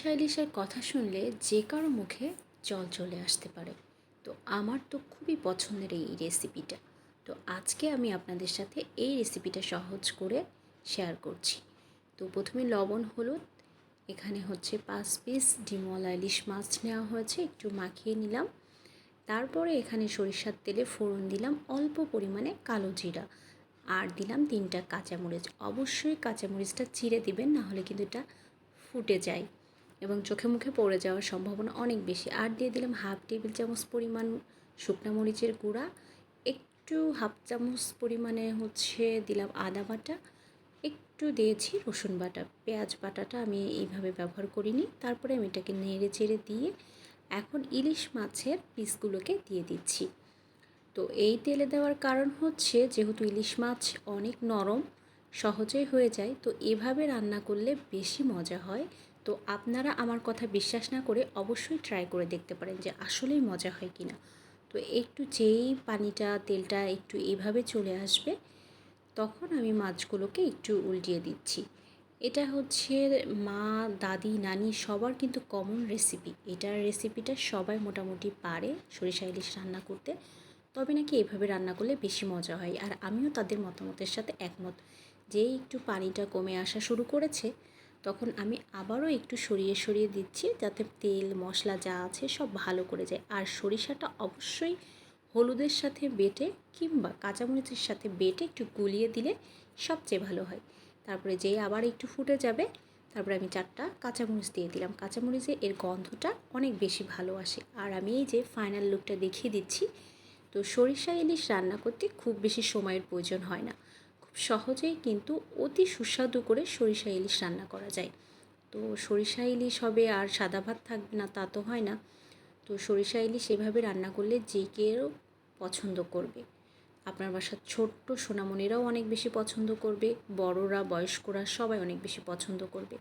সরিষা ইলিশের কথা শুনলে যে কারও মুখে জল চলে আসতে পারে। তো আমার তো খুবই পছন্দের এই রেসিপিটা। তো আজকে আমি আপনাদের সাথে এই রেসিপিটা সহজ করে শেয়ার করছি। তো প্রথমে লবণ, হলুদ, এখানে হচ্ছে পাঁচ পিস ডিমলা ইলিশ মাছ নেওয়া হয়েছে, একটু মাখিয়ে নিলাম। তারপরে এখানে সরিষার তেলে ফোড়ন দিলাম অল্প পরিমাণে কালো জিরা। আর দিলাম তিনটা কাঁচামরিচ। অবশ্যই কাঁচামরিচটা চিড়ে দিবেন, নাহলে কিন্তু এটা ফুটে যায়। এবং চোখে মুখে পড়ে যাওয়ার সম্ভাবনা অনেক বেশি। আর দিয়ে দিলাম হাফ টেবিল চামচ পরিমাণ শুকনা মরিচের গুঁড়া, একটু হাফ চামচ পরিমাণে হচ্ছে দিলাম আদা বাটা, একটু দিয়েছি রসুন বাটা। পেঁয়াজ বাটাটা আমি এইভাবে ব্যবহার করিনি। তারপরে আমি এটাকে নেড়ে চেড়ে দিয়ে এখন ইলিশ মাছের পিসগুলোকে দিয়ে দিচ্ছি। তো এই তেলে দেওয়ার কারণ হচ্ছে যেহেতু ইলিশ মাছ অনেক নরম, সহজেই হয়ে যায়। তো এভাবে রান্না করলে বেশি মজা হয়। তো আপনারা আমার কথা বিশ্বাস না করে অবশ্যই ট্রাই করে দেখতে পারেন যে আসলেই মজা হয় কি না তো একটু যেই পানিটা, তেলটা একটু এভাবে চলে আসবে, তখন আমি মাছগুলোকে একটু উল্টিয়ে দিচ্ছি। এটা হচ্ছে মা, দাদি, নানি সবার কিন্তু কমন রেসিপি এটার রেসিপিটা সবাই মোটামুটি পারে সরিষা ইলিশ রান্না করতে। তবে নাকি এভাবে রান্না করলে বেশি মজা হয়। আর আমিও তাদের মতামতের সাথে একমত। যেই একটু পানিটা কমে আসা শুরু করেছে তখন আমি আবারও একটু সরিয়ে সরিয়ে দিচ্ছি যাতে তেল, মশলা যা আছে সব ভালো করে যায়। আর সরিষাটা অবশ্যই হলুদের সাথে বেটে কিংবা কাঁচামরিচের সাথে বেটে একটু গুলিয়ে দিলে সবচেয়ে ভালো হয়। তারপরে যেই আবার একটু ফুটে যাবে, তারপরে আমি চারটা কাঁচামরিচ দিয়ে দিলাম। কাঁচামরিচে এর গন্ধটা অনেক বেশি ভালো আসে। আর আমি এই যে ফাইনাল লুকটা দেখিয়ে দিচ্ছি, তো সরিষা ইলিশ রান্না করতে খুব বেশি সময়ের প্রয়োজন হয় না। খুব সহজেই কিন্তু অতি সুস্বাদু করে সরিষা ইলিশ রান্না করা যায়। তো সরিষা ইলিশ হবে আর সাদা ভাত থাকবে না, তা তো হয় না। তো সরিষা ইলিশ এভাবে রান্না করলে যে কেউ পছন্দ করবে। আপনার বাসার ছোট্ট সোনামণিরাও অনেক বেশি পছন্দ করবে, বড়রা, বয়স্করা সবাই অনেক বেশি পছন্দ করবে।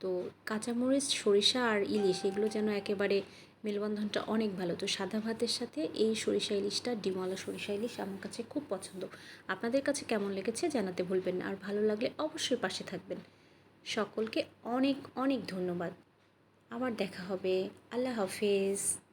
তো কাঁচামরিচ, সরিষা আর ইলিশ এগুলো যেন একেবারে মেলবন্ধনটা অনেক ভালো। তো সাদা ভাতের সাথে এই সরিষা ইলিশটা ডিমওয়ালা সরিষা ইলিশ আমার কাছে খুব পছন্দ। আপনাদের কাছে কেমন লেগেছে জানাতে ভুলবেন না। আর ভালো লাগলে অবশ্যই পাশে থাকবেন। সকলকে অনেক অনেক ধন্যবাদ। আবার দেখা হবে। আল্লাহ হাফেজ।